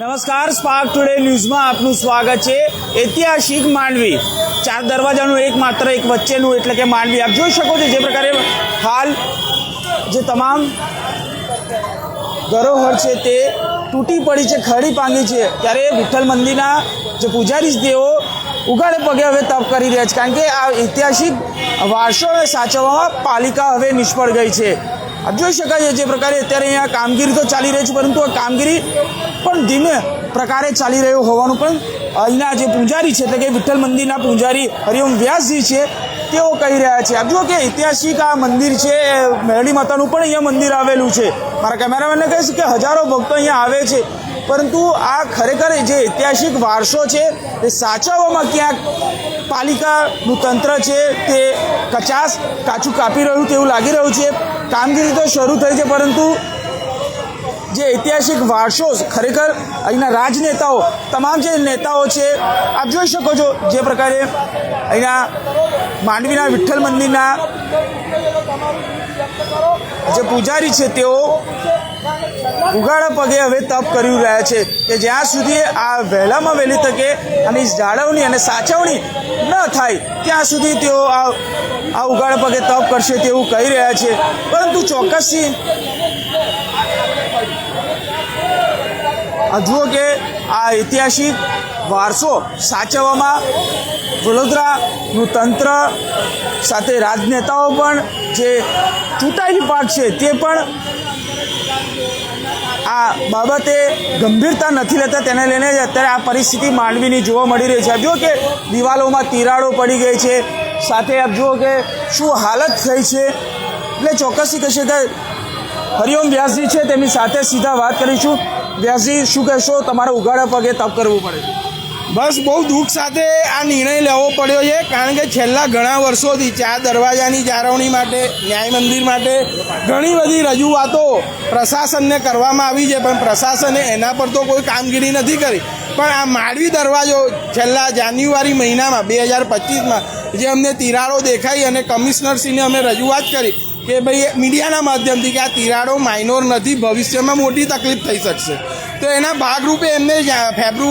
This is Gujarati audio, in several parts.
નમસ્કાર સ્પાર્ક ટુડે ન્યૂઝમાં આપનું સ્વાગત છે. ઐતિહાસિક માંડવી. ચાર દરવાજાનું એક માત્ર એક વચ્ચેનું એટલે કે માંડવી. આપ જોઈ શકો છો જે પ્રકારે હાલ જે તમામ ધરોહર છે તે તૂટી પડી છે ખરી પાંગી છે. ત્યારે વિઠ્ઠલ મંદિરના જે પૂજારી તેઓ ઉઘાડે પગે હવે તપ કરી રહ્યા છે. કારણ કે આ ઐતિહાસિક વારસોને સાચવવામાં પાલિકા હવે નિષ્ફળ ગઈ છે. જોઈ શકાય છે જે પ્રકારે અત્યારે અહીંયા કામગીરી તો ચાલી રહી છે, પરંતુ આ કામગીરી પણ ધીમે પ્રકારે ચાલી રહ્યો હોવાનું પણ અહીંના જે પૂજારી છે, એટલે કે વિઠ્ઠલ મંદિરના પૂજારી હરિઓમ વ્યાસજી છે, તેઓ કહી રહ્યા છે. આપ જુઓ કે ઐતિહાસિક આ મંદિર છે મેરડી માતાનું પણ અહીંયા મંદિર આવેલું છે. મારા કેમેરામેનને કહીશ કે હજારો ભક્તો અહીંયા આવે છે, પરંતુ આ ખરેખર જે ઐતિહાસિક વારસો છે, એ સાચવવામાં ક્યાંક પાલિકાનું તંત્ર છે, તે કચાસ કાચું કાપી રહ્યું તેવું લાગી રહ્યું છે. કામગીરી તો શરૂ થઈ છે પરંતુ જે ઐતિહાસિક વારસો ખરેખર અહીંના રાજનેતાઓ, તમામ જે નેતાઓ છે, આપ જોઈ શકો છો જે પ્રકારે અહીંના માંડવીના વિઠ્ઠલ મંદિરના જે પૂજારી છે તેઓ ઉગાડા પગે હવે તપ કરી રહ્યા છે કે જ્યાં સુધી આ વહેલામાં વહેલી તકે આની જાળવણી અને સાચવણી ન થાય, ત્યાં સુધી તેઓ આ આ ઉગાડા પગે તપ કરશે તેવું કહી રહ્યા છે. પરંતુ ચોક્કસથી આ કે આ ઐતિહાસિક વારસો સાચવવામાં વડોદરાનું તંત્ર સાથે રાજનેતાઓ પણ જે ચૂંટાયેલી પાર્ટ છે તે પણ આ બાબતે ગંભીરતા નથી લેતા. તેને લઈને જ અત્યારે આ પરિસ્થિતિ માંડવીની જોવા મળી રહી છે. જુઓ કે દિવાલોમાં તિરાડો પડી ગઈ છે. સાથે આપ જુઓ કે શું હાલત થઈ છે. એટલે ચોક્કસથી કહેશે કે હરિઓમ વ્યાસજી છે, તેમની સાથે સીધા વાત કરીશું. વ્યાસજી શું કહેશો? તમારે ઉઘાડા પગે તપ કરવું પડે. બસ બહુ દુઃખ સાથે આ નિર્ણય લેવો પડ્યો છે, કારણ કે છેલ્લા ઘણા વર્ષોથી ચાર દરવાજાની જાળવણી માટે, ન્યાય મંદિર માટે ઘણી બધી રજૂઆતો પ્રશાસનને કરવામાં આવી છે, પણ પ્રશાસને એના પર તો કોઈ કામગીરી નથી કરી. પણ આ માળવી દરવાજો છેલ્લા જાન્યુઆરી મહિનામાં, બે હજાર પચીસમાં, જે અમને તિરાડો દેખાઈ અને કમિશનરશ્રીને અમે રજૂઆત કરી કે ભાઈ મીડિયાના માધ્યમથી કે આ તિરાડો માઇનોર નથી, ભવિષ્યમાં મોટી તકલીફ થઈ શકશે. તો એના ભાગરૂપે એમને ફેબ્રુ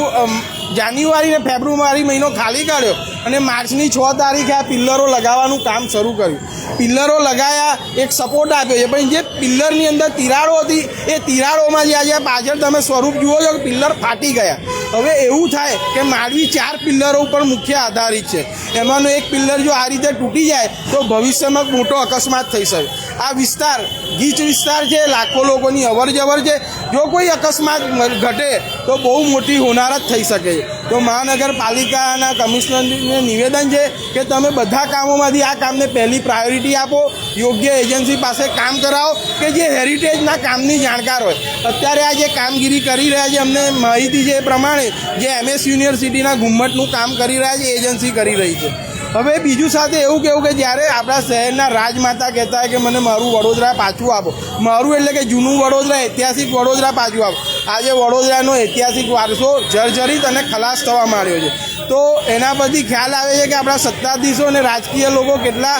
જાન્યુઆરી ને ફેબ્રુઆરી મહિનો ખાલી કાઢ્યો અને માર્ચની છ તારીખે આ પિલ્લરો લગાવવાનું કામ શરૂ કર્યું. પિલ્લરો લગાયા, એક સપોર્ટ આપ્યો છે. પણ જે પિલ્લરની અંદર તિરાડો હતી, એ તિરાડોમાં જે આજે પાછળ તમે સ્વરૂપ જુઓ છો કે પિલ્લર ફાટી ગયા. હવે એવું થાય કે માંડવી ચાર પિલ્લરો ઉપર મુખ્ય આધારિત છે. એમાંનો એક પિલ્લર જો આ રીતે તૂટી જાય, તો ભવિષ્યમાં મોટો અકસ્માત થઈ શકે. આ વિસ્તાર, ગીચ વિસ્તાર છે, લાખો લોકોની અવર જવર છે. જો કોઈ અકસ્માત ઘટે, તો બહુ મોટી હોનારત થઈ શકે છે. તો મહાનગરપાલિકાના કમિશનરને નિવેદન છે કે તમે બધા કામોમાંથી આ કામને પહેલી પ્રાયોરિટી આપો, યોગ્ય એજન્સી પાસે કામ કરાવો, કે જે હેરિટેજના કામની જાણકાર હોય. અત્યારે આ જે કામગીરી કરી રહ્યા છે, અમને માહિતી છે એ પ્રમાણે જે એમએસ યુનિવર્સિટીના ઘુમ્મટનું કામ કરી રહ્યા છે એજન્સી કરી રહી છે. હવે બીજું સાથે એવું કેવું કે જ્યારે આપણા શહેરના રાજમાતા કહેતા હોય કે મને મારું વડોદરા પાછું આપો. મારું એટલે કે જૂનું વડોદરા, ઐતિહાસિક વડોદરા પાછું આપો. આજે વડોદરાનો ઐતિહાસિક વારસો જર્જરિત અને ખલાસ થવા માંડ્યો છે. તો એના પરથી ખ્યાલ આવે છે કે આપણા સત્તાધીશો અને રાજકીય લોકો કેટલા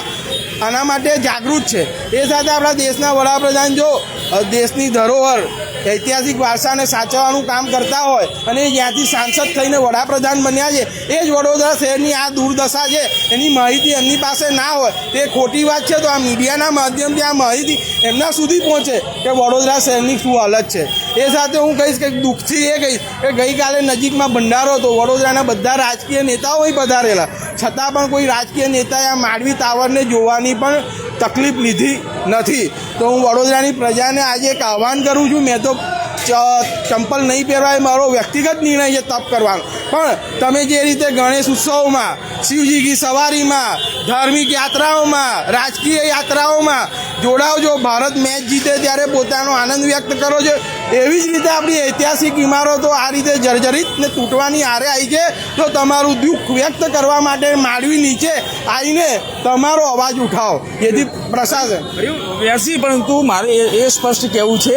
આના માટે જાગૃત છે. એ સાથે આપણા દેશના વડાપ્રધાન જો દેશની ધરોહર ઐતિહાસિક વારસાને સાચવવાનું કામ કરતા હોય અને જ્યાંથી સાંસદ થઈને વડાપ્રધાન બન્યા છે, એ જ વડોદરા શહેરની આ દુર્દશા છે. એની માહિતી એમની પાસે ના હોય, તે ખોટી વાત છે, તો આ મીડિયાના માધ્યમથી આ માહિતી એમના સુધી પહોંચે કે વડોદરા શહેરની શું હાલત છે. એ સાથે હું કહીશ કે દુઃખથી એ કહીશ કે ગઈકાલે નજીકમાં ભંડારો હતો, વડોદરાના બધા રાજકીય નેતાઓ પધારેલા. છતાં પણ કોઈ રાજકીય નેતાએ આ માંડવી ટાવરને જોવાની પણ તકલીફ લીધી નથી. તો હું વડોદરાની પ્રજાને આજે એક આહવાન કરું છું, મેં તો ચંપલ નહીં પહેરવાય મારો વ્યક્તિગત નિર્ણય છે તપ કરવાનો. પણ તમે જે રીતે ગણેશ ઉત્સવમાં શિવજી કી સવારીમાં, ધાર્મિક યાત્રાઓમાં, રાજકીય યાત્રાઓમાં જોડાવજો. ભારત મેચ જીતે ત્યારે પોતાનો આનંદ વ્યક્ત કરો છો. એવી જ રીતે આપણી ઐતિહાસિક ઇમારતો આ રીતે જર્જરિત ને તૂટવાની આરે આવી છે. તો તમારું દુઃખ વ્યક્ત કરવા માટે માંડવી નીચે આવીને તમારો અવાજ ઉઠાવો. જેથી પ્રશાસન. વ્યાસી પરંતુ મારે એ સ્પષ્ટ કહેવું છે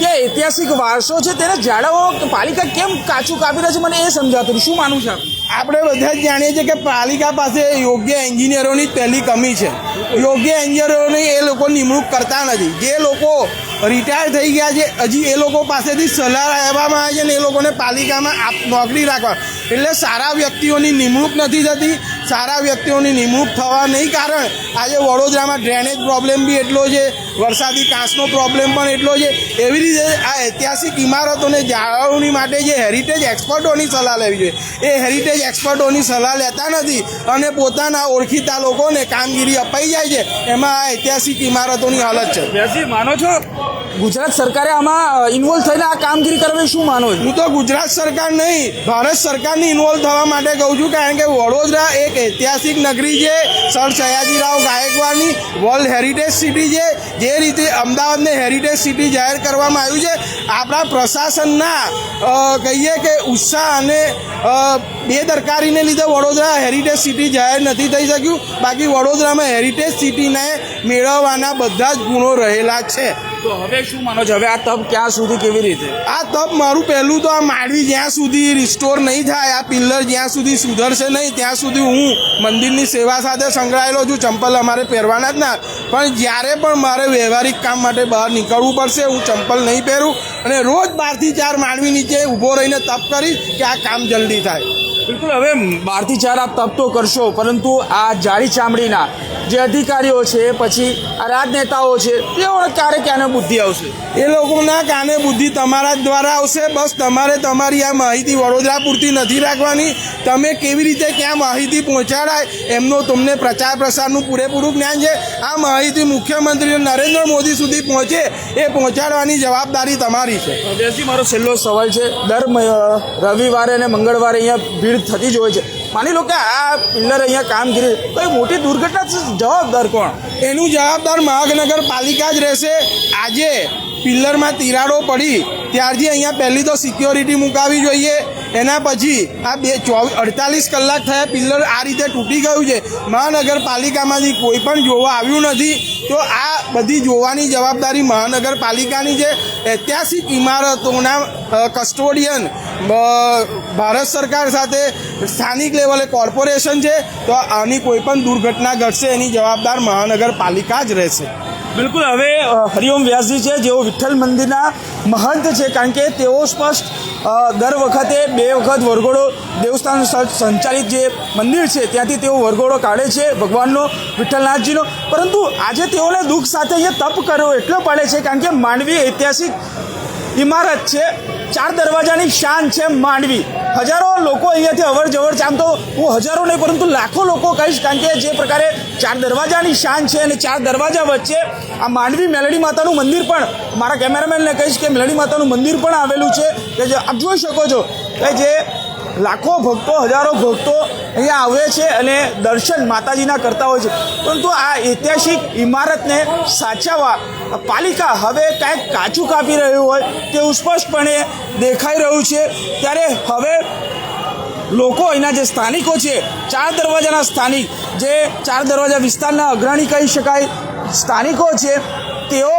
કે ઐતિહાસિક વારસો છે, તેને જાળવવા પાલિકા કેમ કાચું કાપી રહ્યા છે, મને એ સમજાતું શું માનવું છે? આપણે બધા જ જાણીએ છીએ કે પાલિકા પાસે યોગ્ય એન્જિનિયરોની પહેલી કમી છે. યોગ્ય એન્જિનિયરોની એ લોકો નિમણૂક કરતા નથી. જે લોકો રિટાયર થઈ ગયા છે. હજી એ લોકો પાસેથી સલાહ લેવામાં આવે છે ને એ લોકોને પાલિકામાં આપ- નોકરી રાખવા. એટલે સારા વ્યક્તિઓની નિમણૂક નથી થતી. સારા વ્યક્તિઓની નિમણૂક થવા નહીં કારણ આજે વડોદરામાં ડ્રેનેજ પ્રોબ્લેમ બી એટલો છે, વરસાદી કાંસનો પ્રોબ્લેમ પણ એટલો છે. એવી રીતે આ ઐતિહાસિક ઇમારતોને જાળવણી માટે જે હેરિટેજ એક્સપર્ટોની સલાહ લેવી જોઈએ. એ હેરિટેજ એક્સપર્ટોની સલાહ લેતા નથી અને પોતાના ઓળખીતા લોકોને કામગીરી અપાઈ જાય છે. એમાં આ ઐતિહાસિક ઇમારતોની હાલત છે. માનો છો? ગુજરાત સરકારે આમાં ઇન્વોલ્વ થઈને આ કામગીરી કરવી શું માનો હું તો ગુજરાત સરકાર નહીં, ભારત સરકારની ઇન્વોલ્વ થવા માટે કહું છું, કારણ કે વડોદરા એક ઐતિહાસિક નગરી છે, સર સયાજીરાવ ગાયકવાડની વર્લ્ડ હેરિટેજ સિટી છે, જે રીતે અમદાવાદને હેરિટેજ સિટી જાહેર કરવામાં આવ્યું છે. આપણા પ્રશાસનના કહીએ કે ઉત્સાહ અને બે બેદરકારીને લીધે વડોદરા હેરિટેજ સિટી જાહેર નથી થઈ શક્યું. બાકી વડોદરામાં હેરિટેજ સિટીને મેળવવાના બધા જ ગુણો રહેલા છે. તો હવે શું માનો છો? હવે આ તપ ક્યાં સુધી કેવી રીતે? આ તપ મારું પહેલું તો આ માંડવી જ્યાં સુધી રિસ્ટોર નહીં થાય, આ પિલ્લર જ્યાં સુધી સુધરશે નહીં, ત્યાં સુધી હું મંદિરની સેવા સાથે સંકળાયેલો છું. ચંપલ અમારે પહેરવાના જ ના. પણ જ્યારે પણ મારે વ્યવહારિક કામ માટે બહાર નીકળવું પડશે, હું ચંપલ નહીં પહેરું. અને રોજ બારથી ચાર માંડવી નીચે ઊભો રહીને તપ કરીશ કે આ કામ જલ્દી થાય. બિલકુલ હવે બારથી ચાર આપ તપ તો કરશો પરંતુ આ જાડી ચામડીના જે અધિકારીઓ છે પછી આ રાજનેતાઓ છે તેઓને ક્યારે ક્યારે બુદ્ધિ આવશે? એ લોકોના કાને બુદ્ધિ તમારા દ્વારા આવશે? બસ તમારે તમારી આ માહિતી વડોદરા પૂરતી નથી રાખવાની. તમે કેવી રીતે ક્યાં માહિતી પહોંચાડાય એમનો તમને પ્રચાર પ્રસારનું પૂરેપૂરું જ્ઞાન છે. આ માહિતી મુખ્યમંત્રી નરેન્દ્ર મોદી સુધી પહોંચે એ પહોંચાડવાની જવાબદારી તમારી છે. મારો છેલ્લો સવાલ છે. દર રવિવારે અને મંગળવારે અહીંયા ભીડ થતી જ હોય છે. માની લો કે આ પિલ્લર અહીંયા કામગીરી એ મોટી દુર્ઘટના જવાબદાર કોણ? એનું જવાબદાર મહાનગરપાલિકા જ રહેશે. આજે પિલ્લરમાં તિરાડો પડી, ત્યારથી અહીંયા પહેલી તો સિક્યોરિટી મુકાવી જોઈએ. એના પછી આ બે ચોવીસ અડતાલીસ કલાક થયા પિલ્લર આ રીતે તૂટી ગયું છે. મહાનગરપાલિકામાંથી કોઈ પણ જોવા આવ્યું નથી. તો આ બધી જોવાની જવાબદારી મહાનગરપાલિકાની છે. ઐતિહાસિક ઇમારતોના કસ્ટોડિયન ભારત સરકાર સાથે સ્થાનિક લેવલે કોર્પોરેશન છે. તો આની કોઈ પણ દુર્ઘટના ઘટશે એની જવાબદાર મહાનગરપાલિકા જ રહેશે. બિલકુલ. હવે હરિઓમ વ્યાસજી છે, જેઓ વિઠ્ઠલ મંદિરના મહંત છે, કારણ કે તેઓ સ્પષ્ટ દર વખતે બે વખત વરઘોડો દેવસ્થાન સંચાલિત જે મંદિર છે, ત્યાંથી તેઓ વરઘોડો કાઢે છે, ભગવાનનો, વિઠ્ઠલનાથજીનો. પરંતુ આજે તેઓને દુઃખ સાથે અહીંયા તપ કરવો એટલો પડે છે, કારણ કે માંડવી ઐતિહાસિક ઇમારત છે, ચાર દરવાજાની શાન છે માંડવી. હજારો લોકો અહીંયાથી અવર જવર આમ તો હું હજારો નહીં, પરંતુ લાખો લોકો કહીશ, કારણ કે જે પ્રકારે ચાર દરવાજાની શાન છે અને ચાર દરવાજા વચ્ચે આ માંડવી મેલડી માતાનું મંદિર પણ, મારા કેમેરામેનને કહીશ કે મેલડી માતાનું મંદિર પણ આવેલું છે. કે જે આપ જોઈ શકો છો કે જે લાખો ભક્તો, હજારો ભક્તો અહીંયા આવે છે અને દર્શન માતાજીના કરતા હોય છે. પરંતુ આ ઐતિહાસિક ઇમારતને સાચવવા પાલિકા હવે કાંઈક કાચું કાપી રહ્યું હોય તેવું સ્પષ્ટપણે દેખાઈ રહ્યું છે. ત્યારે હવે લોકો અહીંના જે સ્થાનિકો છે, ચાર દરવાજાના સ્થાનિક, જે ચાર દરવાજા વિસ્તારના અગ્રણી કહી શકાય, સ્થાનિકો છે, તેઓ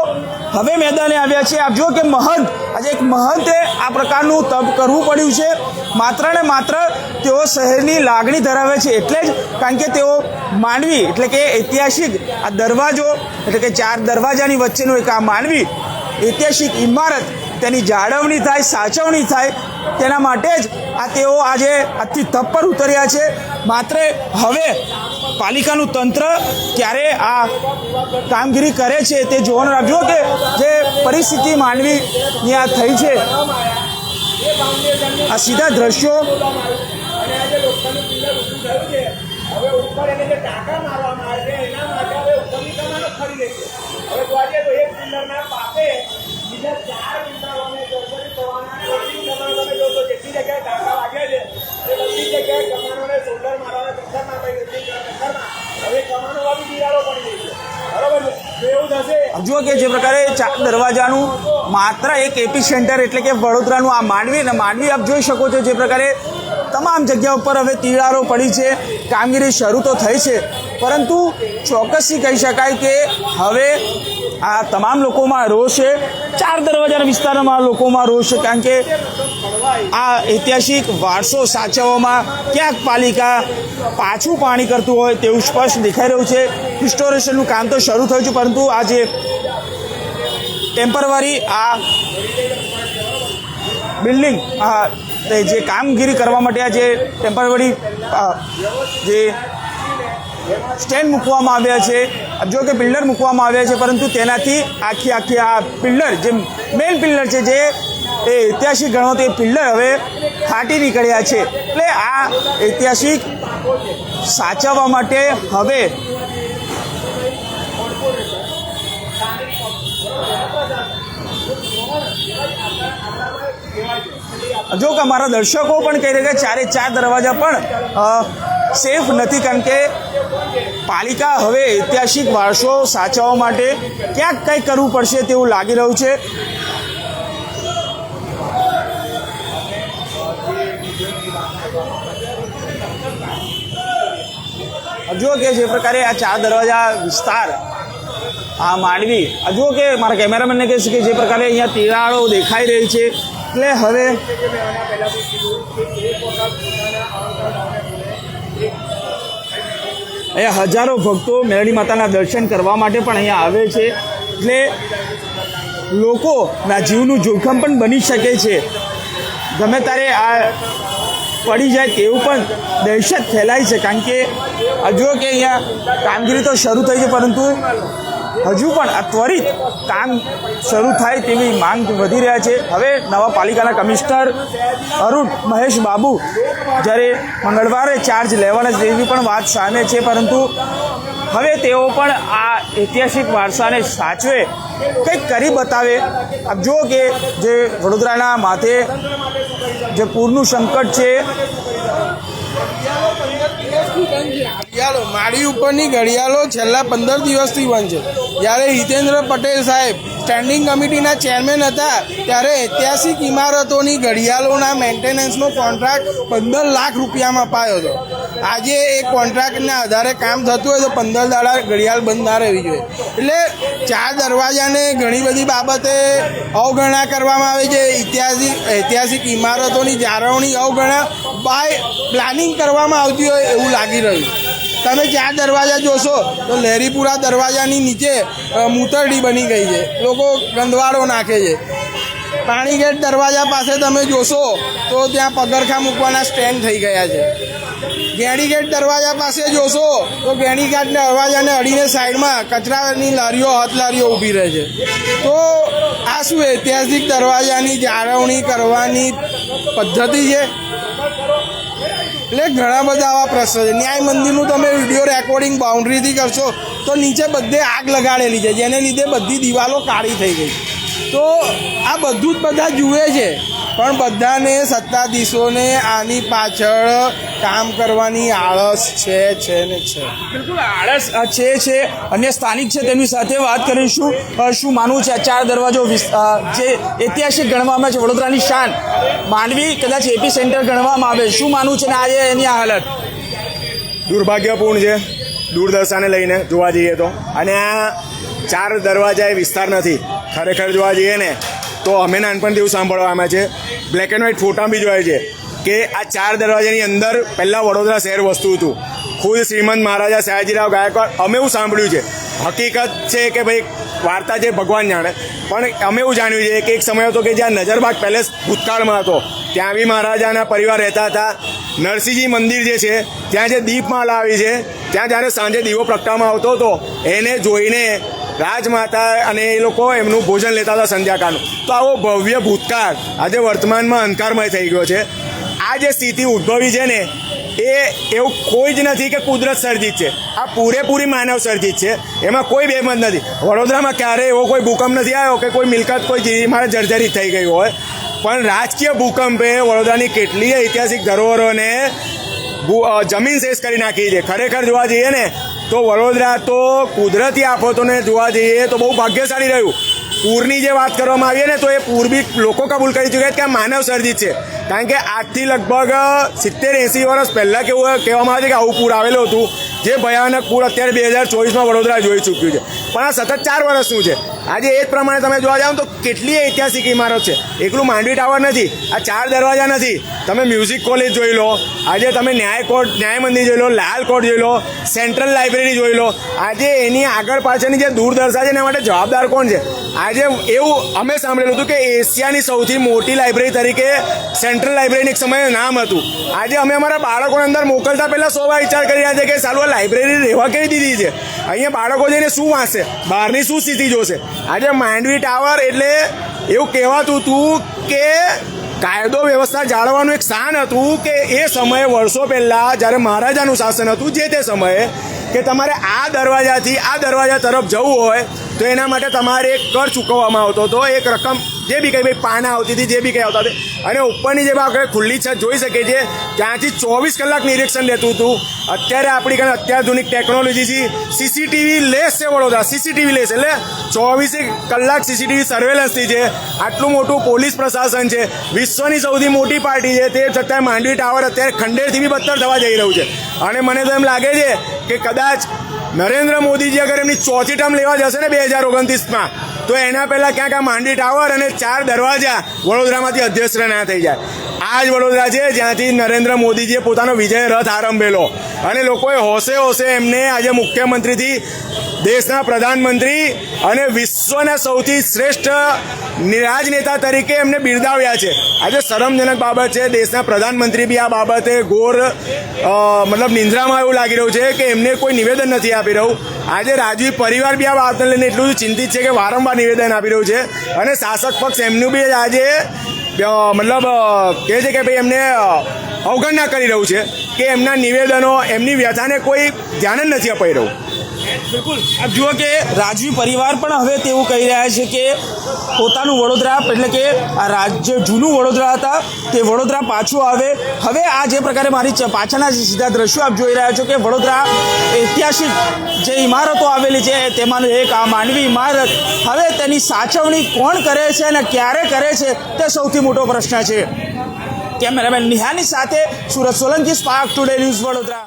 હવે મેદાને આવ્યા છે. આપ જુઓ કે મહંત, આજે એક મહંતે આ પ્રકારનું તપ કરવું પડ્યું છે. માત્ર ને માત્ર તેઓ શહેરની લાગણી ધરાવે છે. એટલે જ કારણ કે તેઓ માંડવી એટલે કે ઐતિહાસિક આ દરવાજો, એટલે કે ચાર દરવાજાની વચ્ચેનું એક આ માંડવી ઐતિહાસિક ઇમારત તેની જાળવણી થાય, સાચવણી થાય, તેના માટે જ આ તેઓ આજે આજથી તપ પર ઉતર્યા છે. માત્ર હવે પાલિકાનું તંત્ર ક્યારે આ કામગીરી કરે છે તે જોવાનું રાખજો કે જે પરિસ્થિતિ માનવીની આ થઈ છે, આ સીધા દ્રશ્યો જગ્યાએ ટાંકા વાગ્યા છે બધી જગ્યાએ કમાનોને સોલ્ડર મારવાના જુઓ કે જે પ્રકારે દરવાજાનું માત્ર એક એપી સેન્ટર એટલે કે વડોદરાનું આ માંડવી અને માંડવી આપ જોઈ શકો છો જે પ્રકારે તમામ જગ્યા ઉપર હવે તિરાડો પડી છે. કામગીરી શરૂ તો થઈ છે. પરંતુ ચોક્કસથી કહી શકાય કે હવે આ તમામ લોકોમાં રોષ છે. ચાર દરવાજાના વિસ્તારમાં લોકોમાં રોષ છે કારણ કે આ ઐતિહાસિક વારસો સાચવવામાં ક્યાંક પાલિકા પાછું પાણી કરતું હોય તેવું સ્પષ્ટ દેખાઈ રહ્યું છે. રિસ્ટોરેશનનું કામ તો શરૂ થયું છે, પરંતુ આ જે ટેમ્પરરી આ બિલ્ડિંગ, આ જે કામગીરી કરવા માટે આ જે ટેમ્પરરી જે સ્ટેન્ડ મૂકવામાં આવ્યા છે. જો કે પિલ્લર મૂકવામાં આવ્યા છે, પરંતુ તેનાથી આખી આખી આ પિલ્લર, જે મેઇન પિલ્લર છે, જે એ ઐતિહાસિક ગણો તે પિલ્લર હવે ફાટી નીકળ્યા છે. એટલે આ ઐતિહાસિક સાચવવા માટે હવે જો કે અમારા દર્શકો પણ કહી રહ્યા કે ચારે ચાર દરવાજા પણ સેફ નથી કારણ કે પાલિકા હવે ઐતિહાસિક વારસો સાચવવા માટે ક્યાંક કંઈક કરવું પડશે તેવું લાગી રહ્યું છે. જો કે જે પ્રકારે આ ચાર દરવાજા વિસ્તાર, આ માંડવી જુઓ કે મારા કેમેરામેનને કહે છે કે જે પ્રકારે અહીંયા તિરાડો દેખાઈ રહી છે. એટલે હવે અહીંયા હજારો ભક્તો મેરડી માતાના દર્શન કરવા માટે પણ અહીંયા આવે છે. એટલે લોકોના જીવનું જોખમ પણ બની શકે છે. ગમે ત્યારે આ પડી જાય તેવું પણ દહેશત ફેલાય છે. કારણ કે હજુ કે અહીંયા કામગીરી તો શરૂ થઈ છે, પરંતુ હજુ પણ આ ત્વરિત કામ શરૂ થાય તેવી માંગ વધી રહ્યા છે. હવે નવા પાલિકાના કમિશનર અરુણ મહેશ બાબુ જ્યારે મંગળવારે ચાર્જ લેવાના તેવી પણ વાત સામે છે, પરંતુ હવે તેઓ પણ આ ઐતિહાસિક વારસાને સાચવે કંઈક કરી બતાવે. આપ જુઓ કે જે વડોદરાના માથે જે પૂરનું સંકટ છે ઘડિયાળો. માળી ઉપરની ઘડિયાળો છેલ્લા પંદર દિવસથી બંધ છે. જ્યારે હિતેન્દ્ર પટેલ સાહેબ સ્ટેન્ડિંગ કમિટીના ચેરમેન હતા, ત્યારે ઐતિહાસિક ઇમારતોની ઘડિયાળોના મેન્ટેનન્સનો કોન્ટ્રાક્ટ પંદર લાખ રૂપિયામાં અપાયો હતો. આજે એ કોન્ટ્રાક્ટના આધારે કામ થતું હોય તો પંદર દાડા ઘડિયાળ બંધ ના રહેવી જોઈએ. એટલે ચાર દરવાજાને ઘણી બધી બાબતે અવગણના કરવામાં આવે છે. ઐતિહાસિક ઐતિહાસિક ઇમારતોની જાળવણી અવગણના બાય પ્લાનિંગ કરવામાં આવતી હોય એવું લાગી રહ્યું. તમે ચાર દરવાજા જોશો? તો લહેરીપુરા દરવાજાની નીચે મૂતરડી બની ગઈ છે. લોકો ગંદવાડો નાખે છે. પાણીગેટ દરવાજા પાસે તમે જોશો, તો ત્યાં પગરખા મૂકવાના સ્ટેન્ડ થઈ ગયા છે. ગેણીગેટ દરવાજા પાસે જોશો, તો ગેણીઘાટ દરવાજાને અડીને સાઈડમાં કચરાની લારીઓ હાથ લારીઓ ઊભી રહે છે. તો આ શું ઐતિહાસિક દરવાજાની જાળવણી કરવાની પદ્ધતિ છે? એટલે ઘણા બધા આવા પ્રશ્નો છે. ન્યાય મંદિરનું તમે વીડિયો રેકોર્ડિંગ બાઉન્ડ્રીથી કરશો તો નીચે બધે આગ લગાડેલી છે, જેને લીધે બધી દિવાલો કાળી થઈ ગઈ. તો આ બધું જ બધા જુએ છે. પણ બધાને સત્તાધીશોને આની પાછળ કામ કરવાની આળસ છે છે ને છે. બિલકુલ આળસ છે છે. અન્ય સ્થાનિક છે તેમની સાથે વાત કરીશું શું માનવું છે? આ ચાર દરવાજો જે ઐતિહાસિક ગણવામાં છે વડોદરાની શાન. માંડવી કદાચ એપી સેન્ટર ગણવામાં આવે. શું માનવું છે ને આજે એની આ હાલત? દુર્ભાગ્યપૂર્ણ છે. દૂરદર્શાને લઈને જોવા જઈએ તો. અને આ ચાર દરવાજા એ વિસ્તાર નથી. ખરેખર જોવા જઈએ ને તો અમે નાનપણથી એવું સાંભળવામાં છે. બ્લેક એન્ડ વ્હાઇટ ફોટા બી જોયા છે કે આ ચાર દરવાજાની અંદર પહેલાં વડોદરા શહેર વસ્તુ હતું. ખુદ શ્રીમંત મહારાજા સયાજીરાવ ગાયકવાડ, અમે એવું સાંભળ્યું છે. હકીકત છે કે ભાઈ, વાર્તા છે ભગવાન જાણે, પણ અમે એવું જાણ્યું છે કે એક સમય હતો કે જ્યાં નજરબાગ પેલેસ ભૂતકાળમાં હતો. ત્યાં બી મહારાજાના પરિવાર રહેતા હતા. નરસિંહજી મંદિર જે છે, ત્યાં જે દીપમાલા આવી છે, ત્યાં જ્યારે સાંજે દીવો પ્રગટાવવામાં આવતો હતો, એને જોઈને રાજમાતા અને એ લોકો એમનું ભોજન લેતા હતા સંધ્યાકાળનું. તો આવો ભવ્ય ભૂતકાળ આજે વર્તમાનમાં અંધકારમય થઈ ગયો છે. આ જે સ્થિતિ ઉદ્ભવી છે ને, એ એવું કોઈ જ નથી કે કુદરત સર્જિત છે. આ પૂરેપૂરી માનવ સર્જિત છે. એમાં કોઈ બેમત નથી. વડોદરામાં ક્યારે એવો કોઈ ભૂકંપ નથી આવ્યો કે કોઈ મિલકત, કોઈ મારે જર્જરિત થઈ ગઈ હોય. પણ રાજકીય ભૂકંપે વડોદરાની કેટલીય ઐતિહાસિક ધરોહરોને જમીન શેષ કરી નાખી છે. ખરેખર જોવા જઈએ ને તો વડોદરા તો કુદરતી આફતોને જોવા જઈએ તો બહુ ભાગ્યશાળી રહ્યું. પૂરની જે વાત કરવામાં આવી ને, તો એ પૂર બી લોકો કબૂલ કરી ચૂક્યા કે માનવ સર્જિત છે. કારણ કે આજથી લગભગ સિત્તેર, એંસી વર્ષ પહેલાં કેવું કહેવામાં આવે છે કે આવું પૂર આવેલું હતું, જે ભયાનક પૂર અત્યારે બે હજાર ચોવીસમાં વડોદરા જોઈ ચૂક્યું છે. પણ આ સતત ચાર વર્ષનું છે? આજે એ જ પ્રમાણે તમે જોવા જાઓ તો કેટલી ઐતિહાસિક ઇમારત છે? એકલું માંડવી ટાવર નથી, આ ચાર દરવાજા નથી. તમે મ્યુઝિક કોલેજ જોઈ લો, આજે તમે ન્યાય કોર્ટ, ન્યાય મંદિર જોઈ લો, લાલ કોર્ટ જોઈ લો, સેન્ટ્રલ લાઇબ્રેરી જોઈ લો, આજે એની આગળ પાછળની જે દૂરદર્શા છે એના માટે જવાબદાર કોણ છે? આજે એવું અમે સાંભળેલું હતું કે એશિયાની સૌથી મોટી લાઇબ્રેરી તરીકે સેન્ટ્રલ લાઇબ્રેરીની એક સમયે નામ હતું. આજે અમે અમારા બાળકોને અંદર મોકલતા પહેલાં સો વાર વિચાર કરી રહ્યા છે કે સારું લાઇબ્રેરી રહેવા કેવી દીધી છે? અહીંયા બાળકો જઈને શું વાંચશે? બહારની શું સ્થિતિ જોશે? આજે માંડવી ટાવર એટલે એવું કહેવાતું હતું કે કાયદો વ્યવસ્થા જાળવવાનું એક સ્થાન હતું કે એ સમયે વર્ષો પહેલાં જ્યારે મહારાજાનું શાસન હતું જે તે સમયે કે તમારે આ દરવાજાથી આ દરવાજા તરફ જવું હોય તો એના માટે તમારે એક કર ચૂકવવામાં આવતો હતો, એક રકમ જે બી કંઈ ભાઈ પાના આવતી હતી, જે બી કંઈ આવતા હતી. અને ઉપરની જે આપણે ખુલ્લી છત જોઈ શકીએ છીએ, ત્યાંથી ચોવીસ કલાક નિરીક્ષણ લેતું હતું. અત્યારે આપણી કારણે અત્યાધુનિક ટેકનોલોજીથી સીસીટીવી લેસ છે વડોદરા સીસીટીવી લેસ એટલે ચોવીસે કલાક સીસીટીવી સર્વેલન્સથી છે. આટલું મોટું પોલીસ પ્રશાસન છે. વિશ્વની સૌથી મોટી પાર્ટી છે. તે છતાંય માંડવી ટાવર અત્યારે ખંડેરથી બી બદતર થવા જઈ રહ્યું છે. અને મને તો એમ લાગે છે કે કદાચ નરેન્દ્ર મોદીજી અગર એમની ચોથી ટર્મ લેવા જશે ને બે હજાર ઓગણત્રીસમાં તો એના પહેલાં ક્યાંક આ માંડી ટાવર અને ચાર દરવાજા વડોદરામાંથી અધ્યક્ષ ના થઈ જાય. આ જ વડોદરા છે જ્યાંથી નરેન્દ્ર મોદીજીએ પોતાનો વિજય રથ આરંભેલો. અને લોકોએ હોશે હોશે એમને આજે મુખ્યમંત્રીથી દેશના પ્રધાનમંત્રી અને વિશ્વના સૌથી શ્રેષ્ઠ રાજનેતા તરીકે એમને બિરદાવ્યા છે. આજે શરમજનક બાબત છે. દેશના પ્રધાનમંત્રી બી આ બાબતે ઘોર મતલબ નિંદ્રામાં એવું લાગી રહ્યું છે કે એમને કોઈ નિવેદન નથી આપી રહ્યું. આજે રાજવી પરિવાર બી આ વાતને લઈને એટલું ચિંતિત છે કે વારંવાર નિવેદન આપી રહ્યું છે. અને શાસક પક્ષ એમનું બી આજે મતલબ કહે છે કે ભાઈ એમને અવગણના કરી રહ્યું છે કે એમના નિવેદનો, એમની વ્યથાને કોઈ ધ્યાન જ નથી અપાઈ રહ્યું. બિલકુલ. આપ જુઓ કે રાજવી પરિવાર પણ હવે તેવું કહી રહ્યા છે કે પોતાનું વડોદરા એટલે કે આ રાજ્ય જૂનું વડોદરા હતા, તે વડોદરા પાછું આવે. હવે આ જે પ્રકારે મારી પાછળના જે સીધા દ્રશ્યો આપ જોઈ રહ્યા છો કે વડોદરા ઐતિહાસિક જે ઇમારતો આવેલી છે, તેમાંનું એક આ માનવી ઇમારત. હવે તેની સાચવણી કોણ કરે છે અને ક્યારે કરે છે, તે સૌથી મોટો પ્રશ્ન છે. કેમેરામેન નિહાની સાથે Surat Solanki spark today news Vadodara.